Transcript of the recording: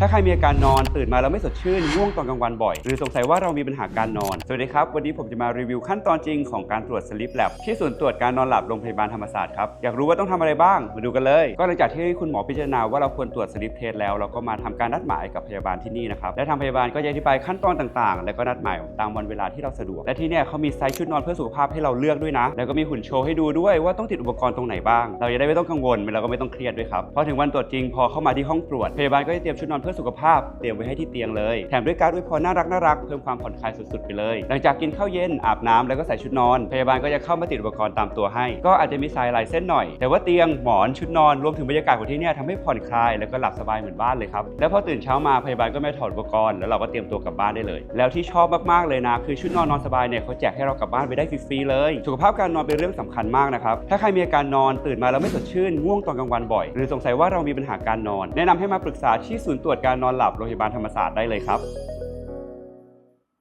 ถ้าใครมีอาการนอนตื่นมาแล้วไม่สดชื่นง่วงตอนกลางวันบ่อย หรือสงสัยว่าเรามีปัญหาการนอน สวัสดีครับ วันนี้ผมจะมารีวิวขั้นตอนจริงของการตรวจ sleep lab ที่ศูนย์ตรวจการนอนหลับโรงพยาบาลธรรมศาสตร์ครับ อยากรู้ว่าต้องทำอะไรบ้าง มาดูกันเลย ก็หลังจากที่คุณหมอพิจารณาว่าเราควรตรวจ sleep test แล้ว เราก็มาทำการนัดหมายกับพยาบาลที่นี่นะครับ และทางพยาบาลก็จะอธิบายขั้นตอนต่างๆ และก็นัดหมายตามวันเวลาที่เราสะดวก และที่เนี่ยเขามีไซส์ชุดนอนเพื่อสุขภาพให้เราเลือกด้วยนะ แล้วก็มีหุ่นโชว์ให้ดูด้วยว่าต้องติดอุปกรณ์ตรงไหนบ้าง เราจะได้ไม่ต้องกังวลเราก็ไม่ต้องเครียดด้วยครับพอถึงวันตรวจจริงพอเข้ามาที่ห้องตรวจพยาบาลก็จะเตรียมชุดนอนพื่อสุขภาพเตรียมไว้ให้ที่เตียงเลย แถมด้วยการอวยพรน่ารักน่ารักเพิ่มความผ่อนคลายสุดๆไปเลย หลังจากกินข้าวเย็นอาบน้ำแล้วก็ใส่ชุดนอน พยาบาลก็จะเข้ามาติดอุปกรณ์ตามตัวให้ ก็อาจจะมีสายหลายเส้นหน่อย แต่ว่าเตียงหมอนชุดนอนรวมถึงบรรยากาศของที่นี่ทำให้ผ่อนคลายแล้วก็หลับสบายเหมือนบ้านเลยครับแล้วพอตื่นเช้ามาพยาบาลก็ไม่ถอดอุปกรณ์แล้วเราก็เตรียมตัวกลับบ้านได้เลย แล้วที่ชอบมากๆเลยนะคือชุดนอนนอนสบายเนี่ยเขาแจกให้เรากลับบ้านไปได้ฟรีๆเลย สุขภาพการนอนเป็นเรื่องสำคัญมากนะครับถ้าใครมีอาการนอนตื่นมาแล้วไม่สดชื่นง่วงตอนกลางวันบ่อย หรือสงสัยว่าเรามีปัญหาการนอน แนะนำให้มาปรึกษาที่ศูนย์ตรวจการนอนหลับโรงพยาบาลธรรมศาสตร์ได้เลยครับ